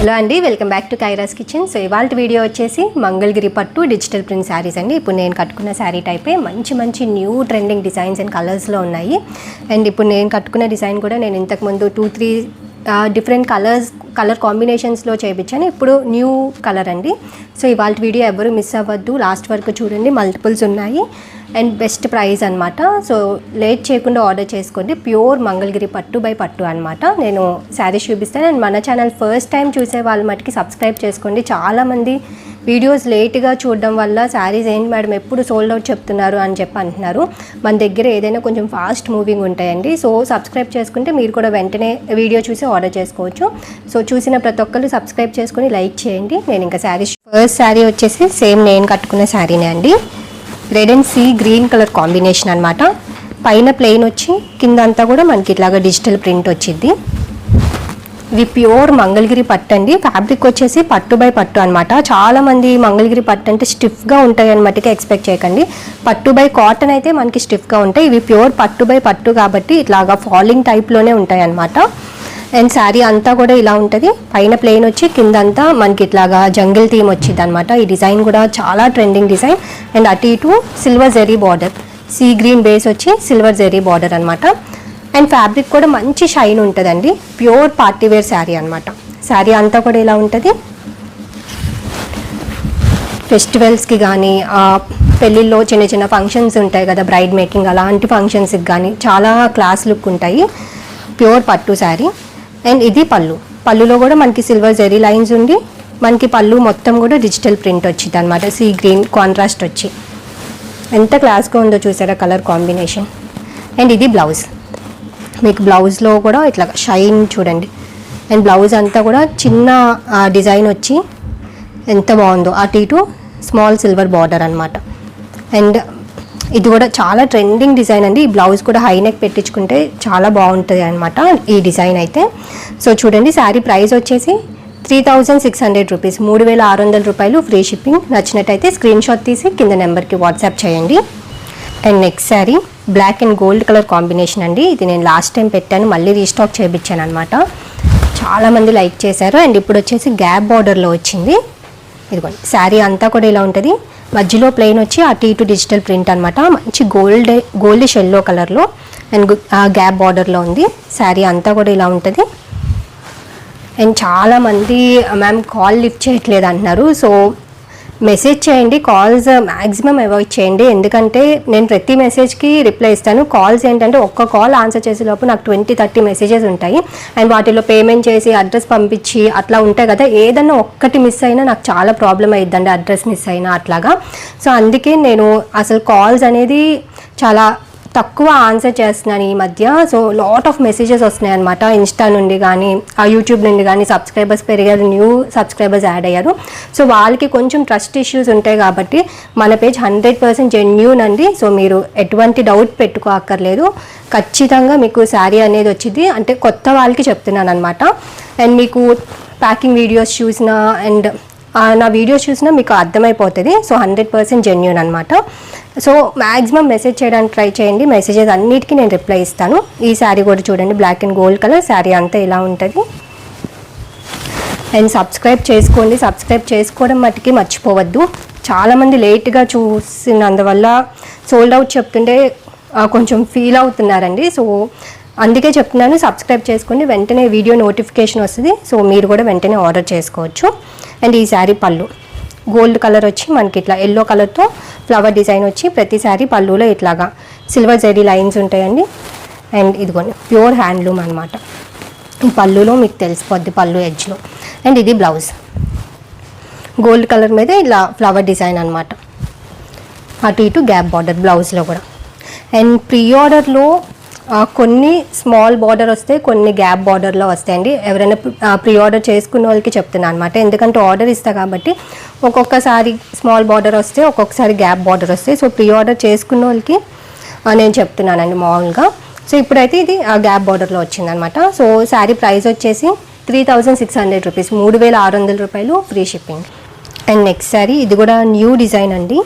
Hello అండి welcome back to Kaira's kitchen. So ఇవాళ video వచ్చేసి మంగళగిరి పట్టు డిజిటల్ ప్రింట్ శారీస్ అండి. ఇప్పుడు నేను కట్టుకున్న శారీ టైపే మంచి మంచి న్యూ ట్రెండింగ్ డిజైన్స్ అండ్ కలర్స్లో ఉన్నాయి. అండ్ ఇప్పుడు నేను కట్టుకున్న డిజైన్ కూడా నేను ఇంతకుముందు two three different colours colour కాంబినేషన్స్లో చేయించాను. ఇప్పుడు న్యూ కలర్ అండి. సో ఇవాళ వీడియో ఎవరు మిస్ అవ్వద్దు. లాస్ట్ వరకు చూడండి. మల్టిపుల్స్ ఉన్నాయి. అండ్ బెస్ట్ ప్రైస్ అనమాట సో లేట్ చేయకుండా ఆర్డర్ చేసుకోండి. ప్యూర్ మంగళగిరి పట్టు బై పట్టు అనమాట నేను శారీస్ చూపిస్తాను. అండ్ మన ఛానల్ ఫస్ట్ టైం చూసే వాళ్ళ మటుకి సబ్స్క్రైబ్ చేసుకోండి. చాలామంది వీడియోస్ లేట్గా చూడడం వల్ల శారీస్ ఏంటి మేడం? ఎప్పుడు సోల్డ్ అవుట్ చెప్తున్నారు అని చెప్పి అంటున్నారు. మన దగ్గర ఏదైనా కొంచెం ఫాస్ట్ మూవింగ్ ఉంటాయండి. సో సబ్స్క్రైబ్ చేసుకుంటే మీరు కూడా వెంటనే వీడియో చూసి ఆర్డర్ చేసుకోవచ్చు. సో చూసిన ప్రతి ఒక్కరు సబ్స్క్రైబ్ చేసుకుని లైక్ చేయండి. నేను ఇంకా శారీ ఫస్ట్ శారీ వచ్చేసి సేమ్ నేను కట్టుకున్న శారీనే అండి. Red and sea green colour combination అనమాట పైన ప్లెయిన్ వచ్చి కింద అంతా కూడా మనకి ఇట్లాగా డిజిటల్ ప్రింట్ వచ్చింది. ఇది ప్యూర్ మంగళగిరి పట్టు అండి. ఫ్యాబ్రిక్ వచ్చేసి పట్టు బై పట్టు అనమాట చాలా మంది మంగళగిరి పట్టు అంటే స్టిఫ్గా ఉంటాయి అనమాటకి ఎక్స్పెక్ట్ చేయకండి. పట్టు బై కాటన్ అయితే మనకి స్టిఫ్గా ఉంటాయి. ఇవి ప్యూర్ పట్టు బై పట్టు కాబట్టి ఇట్లాగా ఫాలింగ్ టైప్లోనే ఉంటాయి అనమాట అండ్ శారీ అంతా కూడా ఇలా ఉంటుంది. పైన ప్లెయిన్ వచ్చి కిందంతా మనకి ఇట్లాగా జంగిల్ థీమ్ వచ్చింది అనమాట ఈ డిజైన్ కూడా చాలా ట్రెండింగ్ డిజైన్. అండ్ అటు ఇటు silver zari border. See green base వచ్చి సిల్వర్ జెరీ బార్డర్ అనమాట అండ్ ఫ్యాబ్రిక్ కూడా మంచి షైన్ ఉంటుందండి. ప్యూర్ పార్టీ వేర్ శారీ అనమాట శారీ అంతా కూడా ఇలా ఉంటుంది. ఫెస్టివల్స్కి కానీ పెళ్ళిళ్ళలో చిన్న చిన్న ఫంక్షన్స్ ఉంటాయి కదా బ్రైడ్ మేకింగ్ అలాంటి ఫంక్షన్స్కి కానీ చాలా క్లాస్ లుక్ ఉంటాయి. ప్యూర్ పట్టు శారీ. అండ్ ఇది పళ్ళు. పళ్ళులో కూడా మనకి సిల్వర్ జెరీ లైన్స్ ఉండి మనకి పళ్ళు మొత్తం కూడా డిజిటల్ ప్రింట్ వచ్చింది అనమాట సీ గ్రీన్ కాంట్రాస్ట్ వచ్చి. ఎంత క్లాస్గా ఉందో చూసారా కలర్ కాంబినేషన్. అండ్ ఇది బ్లౌజ్. మీకు బ్లౌజ్లో కూడా ఇట్లా షైన్ చూడండి. అండ్ బ్లౌజ్ అంతా కూడా చిన్న డిజైన్ వచ్చి ఎంత బాగుందో. అటు ఇటు స్మాల్ సిల్వర్ బార్డర్ అనమాట అండ్ ఇది కూడా చాలా ట్రెండింగ్ డిజైన్ అండి. ఈ బ్లౌజ్ కూడా హై నెక్ పెట్టించుకుంటే చాలా బాగుంటుంది అనమాట ఈ డిజైన్ అయితే. సో చూడండి శారీ ప్రైస్ వచ్చేసి three thousand six hundred rupees మూడు వేల ఆరు వందల రూపాయలు ఫ్రీ షిప్పింగ్ నచ్చినట్టయితే స్క్రీన్ షాట్ తీసి కింద నెంబర్కి వాట్సాప్ చేయండి. And next sari black and gold colour combination అండి. ఇది నేను లాస్ట్ టైం పెట్టాను మళ్ళీ రీస్టాక్ చేయించాను అనమాట చాలామంది లైక్ చేశారు. అండ్ ఇప్పుడు వచ్చేసి గ్యాప్ బార్డర్లో వచ్చింది. ఇదిగోండి శారీ అంతా కూడా ఇలా ఉంటుంది. మధ్యలో ప్లెయిన్ వచ్చి అటు ఇటు డిజిటల్ ప్రింట్ అనమాట మంచి గోల్డ్ గోల్డిష్ ఎల్లో కలర్లో అండ్ గ్యాప్ బార్డర్లో ఉంది. శారీ అంతా కూడా ఇలా ఉంటుంది. అండ్ చాలామంది మ్యామ్ కాల్ లిఫ్ట్ చేయట్లేదు అంటున్నారు. సో మెసేజ్ చేయండి కాల్స్ మ్యాక్సిమం అవాయిడ్ చేయండి. ఎందుకంటే నేను ప్రతి మెసేజ్కి రిప్లై ఇస్తాను. కాల్స్ ఏంటంటే ఒక్క కాల్ ఆన్సర్ చేసే లోపు నాకు ట్వంటీ థర్టీ మెసేజెస్ ఉంటాయి. అండ్ వాటిలో పేమెంట్ చేసి అడ్రస్ పంపించి అట్లా ఉంటాయి కదా. ఏదన్నా ఒక్కటి మిస్ అయినా నాకు చాలా ప్రాబ్లం అయ్యిద్దండి అడ్రస్ మిస్ అయినా అట్లాగా. సో అందుకే నేను అసలు కాల్స్ అనేది చాలా తక్కువ ఆన్సర్ చేస్తున్నాను ఈ మధ్య. సో లాట్ ఆఫ్ మెసేజెస్ వస్తున్నాయి అనమాట ఇన్స్టా నుండి కానీ ఆ యూట్యూబ్ నుండి కానీ సబ్స్క్రైబర్స్ పెరిగారు న్యూ సబ్స్క్రైబర్స్ యాడ్ అయ్యారు. సో వాళ్ళకి కొంచెం ట్రస్ట్ ఇష్యూస్ ఉంటాయి కాబట్టి మన పేజ్ హండ్రెడ్ పర్సెంట్ జెన్యూన్ అండి. సో మీరు ఎటువంటి డౌట్ పెట్టుకోక్కర్లేదు. ఖచ్చితంగా మీకు శారీ అనేది వచ్చింది. అంటే కొత్త వాళ్ళకి చెప్తున్నాను అనమాట అండ్ మీకు ప్యాకింగ్ వీడియోస్ చూసినా అండ్ నా వీడియోస్ చూసినా మీకు అర్థమైపోతుంది. సో హండ్రెడ్ పర్సెంట్ జెన్యున్ అనమాట సో మ్యాక్సిమం మెసేజ్ చేయడానికి ట్రై చేయండి. మెసేజెస్ అన్నిటికీ నేను రిప్లై ఇస్తాను. ఈ శారీ కూడా చూడండి black and gold colour sari అంతా ఇలా ఉంటుంది. అండ్ సబ్స్క్రైబ్ చేసుకోండి. సబ్స్క్రైబ్ చేసుకోవడం మట్టుకి మర్చిపోవద్దు. చాలామంది లేట్గా చూసినందువల్ల సోల్డ్ అవుట్ చెప్తుంటే కొంచెం ఫీల్ అవుతున్నారండి. సో అందుకే చెప్తున్నాను సబ్స్క్రైబ్ చేసుకోండి. వెంటనే వీడియో నోటిఫికేషన్ వస్తుంది. సో మీరు కూడా వెంటనే ఆర్డర్ చేసుకోవచ్చు. అండ్ ఈ శారీ పళ్ళు. గోల్డ్ కలర్ వచ్చి మనకి ఇట్లా ఎల్లో కలర్తో ఫ్లవర్ డిజైన్ వచ్చి ప్రతిసారి పళ్ళులో ఇట్లాగా సిల్వర్ జరీ లైన్స్ ఉంటాయండి. అండ్ ఇదిగోండి ప్యూర్ హ్యాండ్లూమ్ అనమాట ఈ పళ్ళులో మీకు తెలిసిపోద్ది పళ్ళు ఎడ్జ్లో అండ్ ఇది బ్లౌజ్ గోల్డ్ కలర్ మీద ఇలా ఫ్లవర్ డిజైన్ అనమాట అటు ఇటు గ్యాప్ బార్డర్ బ్లౌజ్లో కూడా. అండ్ ప్రీ ఆర్డర్లో కొన్ని స్మాల్ బార్డర్ వస్తాయి కొన్ని గ్యాప్ బార్డర్లో వస్తాయండి. ఎవరైనా ప్రీ ఆర్డర్ చేసుకున్న వాళ్ళకి చెప్తున్నాను అనమాట ఎందుకంటే ఆర్డర్ ఇస్తా కాబట్టి ఒక్కొక్కసారి స్మాల్ బార్డర్ వస్తే ఒక్కొక్కసారి గ్యాప్ బార్డర్ వస్తాయి. సో ప్రీ ఆర్డర్ చేసుకున్న వాళ్ళకి నేను చెప్తున్నానండి మామూలుగా. సో ఇప్పుడైతే ఇది ఆ గ్యాప్ బార్డర్లో వచ్చిందనమాట సో శారీ ప్రైస్ వచ్చేసి three thousand six hundred rupees మూడు వేల ఆరు వందల రూపాయలు free shipping and next sari ఇది కూడా న్యూ డిజైన్ అండి.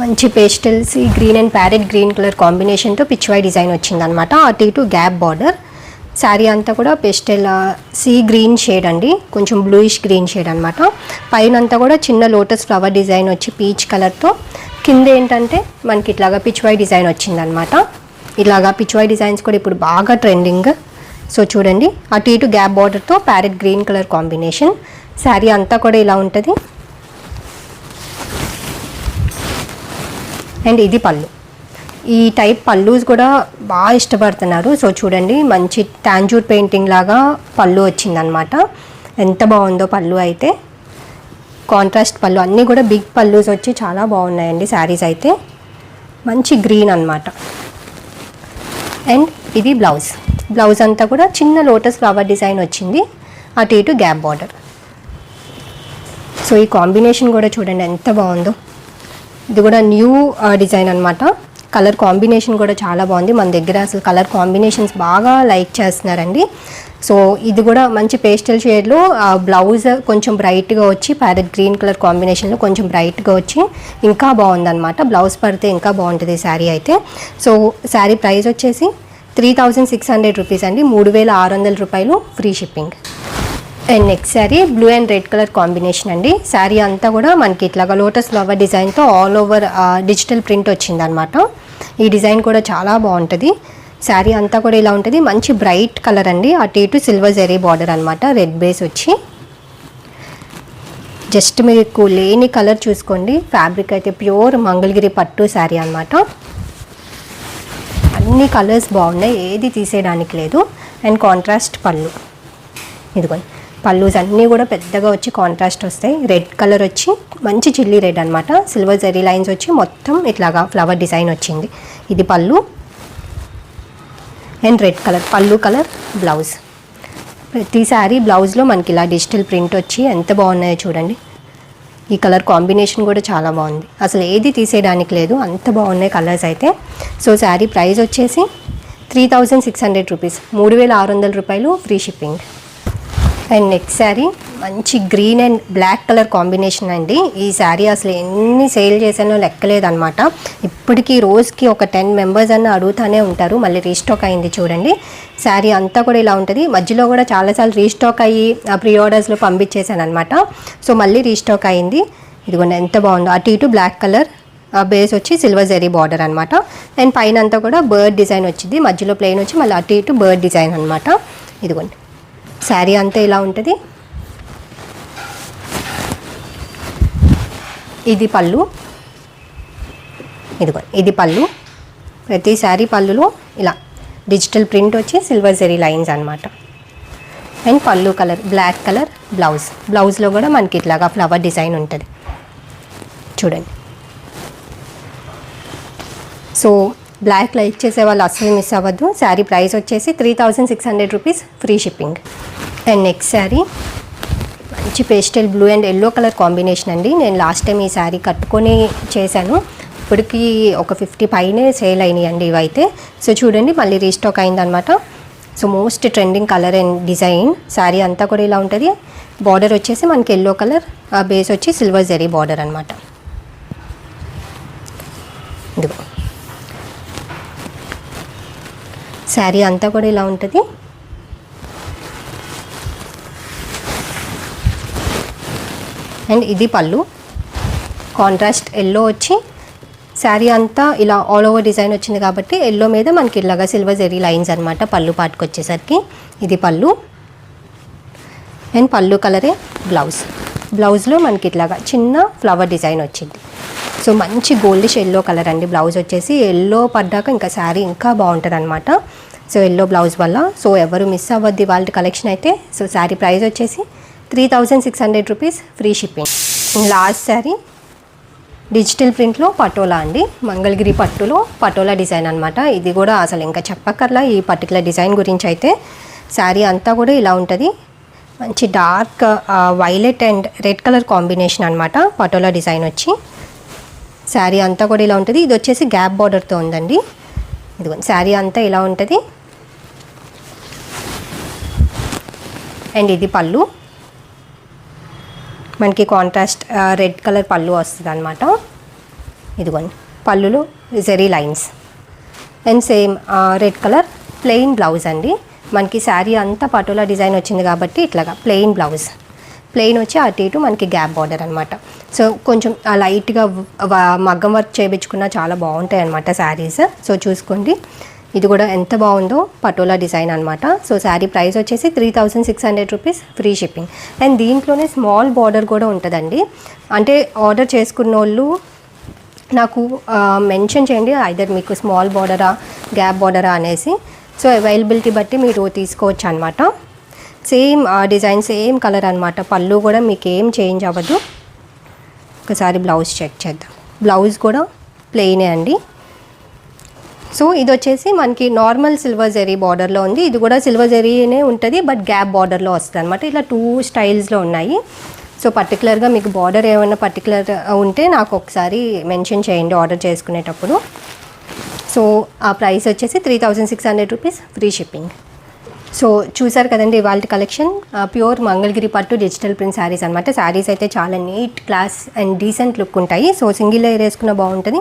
మంచి పేస్టల్స్ ఈ green and parrot green colour కాంబినేషన్తో పిచ్చివాయ్ డిజైన్ వచ్చిందనమాట అటు ఇటు గ్యాప్ బార్డర్ శారీ అంతా కూడా పెస్టెల్ సీ గ్రీన్ షేడ్ అండి. కొంచెం బ్లూయిష్ గ్రీన్ షేడ్ అనమాట పైన అంతా కూడా చిన్న లోటస్ ఫ్లవర్ డిజైన్ వచ్చి పీచ్ కలర్తో కింద ఏంటంటే మనకి ఇట్లాగా పిచ్వాయ్ డిజైన్ వచ్చిందనమాట ఇలాగా పిచ్వాయ్ డిజైన్స్ కూడా ఇప్పుడు బాగా ట్రెండింగ్ సో చూడండి అటు ఇటు గ్యాప్ బార్డర్తో parrot green colour combination sari అంతా కూడా ఇలా ఉంటుంది. అండ్ ఇది పళ్ళు. ఈ టైప్ పళ్ళూస్ కూడా బాగా ఇష్టపడుతున్నారు. సో చూడండి మంచి టాంజూర్ పెయింటింగ్ లాగా పళ్ళు వచ్చిందనమాట ఎంత బాగుందో పళ్ళు అయితే. కాంట్రాస్ట్ పళ్ళు అన్నీ కూడా బిగ్ పళ్ళూస్ వచ్చి చాలా బాగున్నాయండి శారీస్ అయితే. మంచి గ్రీన్ అన్నమాట. అండ్ ఇది బ్లౌజ్. బ్లౌజ్ అంతా కూడా చిన్న లోటస్ ఫ్లవర్ డిజైన్ వచ్చింది. అటు ఇటు గ్యాప్ బార్డర్. సో ఈ కాంబినేషన్ కూడా చూడండి ఎంత బాగుందో. ఇది కూడా న్యూ డిజైన్ అనమాట కలర్ కాంబినేషన్ కూడా చాలా బాగుంది. మన దగ్గర అసలు కలర్ కాంబినేషన్స్ బాగా లైక్ చేస్తున్నారండి. సో ఇది కూడా మంచి పేస్టల్ షేడ్లో బ్లౌజ్ కొంచెం బ్రైట్గా వచ్చి ప్యారెట్ గ్రీన్ కలర్ కాంబినేషన్లో కొంచెం బ్రైట్గా వచ్చి ఇంకా బాగుందన్నమాట. బ్లౌజ్ పడితే ఇంకా బాగుంటుంది శారీ అయితే. సో శారీ ప్రైస్ వచ్చేసి three thousand six hundred rupees అండి. మూడు వేల ఆరు వందల రూపాయలు free shipping and next sari blue and red colour combination అండి. శారీ అంతా కూడా మనకి ఇట్లాగా లోటస్ ఫ్లవర్ డిజైన్తో ఆల్ ఓవర్ డిజిటల్ ప్రింట్ వచ్చిందనమాట ఈ డిజైన్ కూడా చాలా బాగుంటుంది. శారీ అంతా కూడా ఇలా ఉంటుంది. మంచి బ్రైట్ కలర్ అండి. అటు ఇటు సిల్వర్ జెరీ బార్డర్ అనమాట రెడ్ బేస్ వచ్చి. జస్ట్ మీకు లేని కలర్ చూసుకోండి. ఫ్యాబ్రిక్ అయితే ప్యూర్ మంగళగిరి పట్టు శారీ అనమాట అన్ని కలర్స్ బాగున్నాయి. ఏది తీసేయడానికి లేదు. అండ్ కాంట్రాస్ట్ పళ్ళు. ఇదిగోండి. పల్లూస్ అన్నీ కూడా పెద్దగా వచ్చి కాంట్రాస్ట్ వస్తాయి. రెడ్ కలర్ వచ్చి మంచి చిల్లీ రెడ్ అనమాట సిల్వర్ జెరీ లైన్స్ వచ్చి మొత్తం ఇట్లాగా ఫ్లవర్ డిజైన్ వచ్చింది. ఇది pallu. And red colour pallu colour blouse ప్రతి శారీ బ్లౌజ్లో మనకి ఇలా డిజిటల్ ప్రింట్ వచ్చి ఎంత బాగున్నాయో చూడండి. ఈ కలర్ కాంబినేషన్ కూడా చాలా బాగుంది. అసలు ఏది తీసేయడానికి లేదు అంత బాగున్నాయి కలర్స్ అయితే. సో శారీ ప్రైస్ వచ్చేసి three thousand six hundred rupees మూడు వేల ఆరు వందల రూపాయలు free shipping and next sari మంచి green and black colour combination అండి. ఈ శారీ అసలు ఎన్ని సేల్ చేశానో లెక్కలేదనమాట ఇప్పటికీ రోజుకి ఒక టెన్ మెంబర్స్ అన్న అడుగుతూనే ఉంటారు. మళ్ళీ రీస్టాక్ అయింది చూడండి. శారీ అంతా కూడా ఇలా ఉంటుంది. మధ్యలో కూడా చాలాసార్లు రీస్టాక్ అయ్యి ప్రీ ఆర్డర్స్లో పంపించేశాను అనమాట సో మళ్ళీ రీస్టాక్ అయింది. ఇదిగోండి ఎంత బాగుందో. అటు ఇటు బ్లాక్ కలర్ బేస్ వచ్చి సిల్వర్ జెరీ బార్డర్ అనమాట అండ్ పైన అంతా కూడా బర్డ్ డిజైన్ వచ్చింది. మధ్యలో ప్లెయిన్ వచ్చి మళ్ళీ అటు ఇటు బర్డ్ డిజైన్ అనమాట ఇదిగోండి. శారీ అంతా ఇలా ఉంటుంది. ఇది పళ్ళు. ఇదిగో ఇది పళ్ళు. ప్రతి శారీ పళ్ళులో ఇలా డిజిటల్ ప్రింట్ వచ్చి సిల్వర్ జెరీ లైన్స్ అనమాట and pallu colour black colour blouse. బ్లౌజ్లో కూడా మనకి ఇట్లాగా ఫ్లవర్ డిజైన్ ఉంటుంది. చూడండి. సో బ్లాక్ లైక్ చేసే వాళ్ళు అస్సలు మిస్ అవ్వద్దు. శారీ ప్రైస్ వచ్చేసి three thousand six hundred rupees free shipping and next sari మంచి pastel blue and yellow colour combination అండి. నేను లాస్ట్ టైం ఈ శారీ కట్టుకొని చేశాను. ఇప్పటికి ఒక ఫిఫ్టీ పైనే సేల్ అయినాయి అండి ఇవైతే. సో చూడండి మళ్ళీ రీస్టాక్ అయిందనమాట so most trending colour and design sari అంతా కూడా ఇలా ఉంటుంది. బార్డర్ వచ్చేసి మనకి ఎల్లో కలర్ బేస్ వచ్చి సిల్వర్ జరీ బార్డర్ అనమాట ఇదిగో. శారీ అంతా కూడా ఇలా ఉంటుంది. అండ్ ఇది పళ్ళు. కాంట్రాస్ట్ ఎల్లో వచ్చి శారీ అంతా ఇలా ఆల్ ఓవర్ డిజైన్ వచ్చింది కాబట్టి ఎల్లో మీద మనకి ఇలాగా సిల్వర్ జెరీ లైన్స్ అనమాట పళ్ళు పాటుకు వచ్చేసరికి ఇది పళ్ళు. అండ్ పళ్ళు కలరే బ్లౌజ్. బ్లౌజ్లో మనకి ఇట్లాగా చిన్న ఫ్లవర్ డిజైన్ వచ్చింది. సో మంచి గోల్డిష్ ఎల్లో కలర్ అండి బ్లౌజ్ వచ్చేసి. ఎల్లో పడ్డాక ఇంకా శారీ ఇంకా బాగుంటుంది అనమాట సో ఎల్లో బ్లౌజ్ వల్ల. సో ఎవరు మిస్ అవ్వద్ది వాళ్ళ కలెక్షన్ అయితే. సో శారీ ప్రైస్ వచ్చేసి three thousand six hundred rupees free shipping last sari digital ప్రింట్లో పటోలా అండి. మంగళగిరి పట్టులో పటోలా డిజైన్ అనమాట ఇది కూడా అసలు ఇంకా చెప్పక్కర్లా ఈ పర్టికులర్ డిజైన్ గురించి అయితే. శారీ అంతా కూడా ఇలా ఉంటుంది. మంచి dark violet and red colour combination అనమాట పటోలా డిజైన్ వచ్చి. శారీ అంతా కూడా ఇలా ఉంటుంది. ఇది వచ్చేసి గ్యాప్ బార్డర్తో ఉందండి. ఇదిగోండి శారీ అంతా ఇలా ఉంటుంది. అండ్ ఇది పళ్ళు. మనకి కాంట్రాస్ట్ రెడ్ కలర్ పళ్ళు వస్తుంది అనమాట ఇదిగోండి. పళ్ళులో zari lines and same red colour plain blouse అండి. మనకి శారీ అంతా పటోలా డిజైన్ వచ్చింది కాబట్టి ఇట్లాగా ప్లెయిన్ బ్లౌజ్ ప్లెయిన్ వచ్చి అటు ఇటు మనకి గ్యాప్ బార్డర్ అనమాట సో కొంచెం లైట్గా మగ్గం వర్క్ చేయించుకున్నా చాలా బాగుంటాయి అనమాట శారీస్ సో చూసుకోండి. ఇది కూడా ఎంత బాగుందో పటోలా డిజైన్ అనమాట సో శారీ ప్రైస్ వచ్చేసి three thousand six hundred rupees free shipping. And దీంట్లోనే స్మాల్ బార్డర్ కూడా ఉంటుందండి. అంటే ఆర్డర్ చేసుకున్న వాళ్ళు నాకు మెన్షన్ చేయండి ఐదర్ మీకు స్మాల్ బార్డరా గ్యాప్ బార్డరా అనేసి. సో అవైలబిలిటీ బట్టి మీరు తీసుకోవచ్చు అనమాట సేమ్ డిజైన్ సేమ్ కలర్ అనమాట పళ్ళు కూడా మీకు ఏం చేంజ్ అవ్వదు. ఒకసారి బ్లౌజ్ చెక్ చేద్దాం. బ్లౌజ్ కూడా ప్లెయినే అండి. సో ఇది వచ్చేసి మనకి నార్మల్ సిల్వర్ జెరీ బార్డర్లో ఉంది. ఇది కూడా సిల్వర్ జెరీనే ఉంటుంది బట్ గ్యాప్ బార్డర్లో వస్తుంది అనమాట ఇలా టూ స్టైల్స్లో ఉన్నాయి. సో పర్టికులర్గా మీకు బార్డర్ ఏమైనా పర్టికులర్ ఉంటే నాకు ఒకసారి మెన్షన్ చేయండి ఆర్డర్ చేసుకునేటప్పుడు. సో ఆ ప్రైస్ వచ్చేసి three thousand six hundred rupees free shipping so చూసారు కదండి వాళ్ళ కలెక్షన్ ప్యూర్ మంగళగిరి పట్టు డిజిటల్ ప్రింట్ శారీస్ అనమాట శారీస్ అయితే చాలా neat class and decent look ఉంటాయి. సో సింగిల్ లేయర్ వేసుకున్న బాగుంటుంది.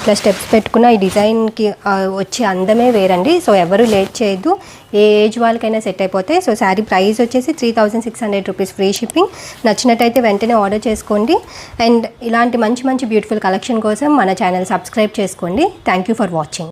ఇట్లా స్టెప్స్ పెట్టుకున్న ఈ డిజైన్కి వచ్చే అందమే వేరండి. సో ఎవరు లేట్ చేయొద్దు. ఏ ఏజ్ వాళ్ళకైనా సెట్ అయిపోతాయి. సో శారీ ప్రైస్ వచ్చేసి three thousand six hundred rupees free shipping నచ్చినట్టయితే వెంటనే ఆర్డర్ చేసుకోండి. అండ్ ఇలాంటి మంచి మంచి బ్యూటిఫుల్ కలెక్షన్ కోసం మన ఛానల్ సబ్స్క్రైబ్ చేసుకోండి. Thank you for watching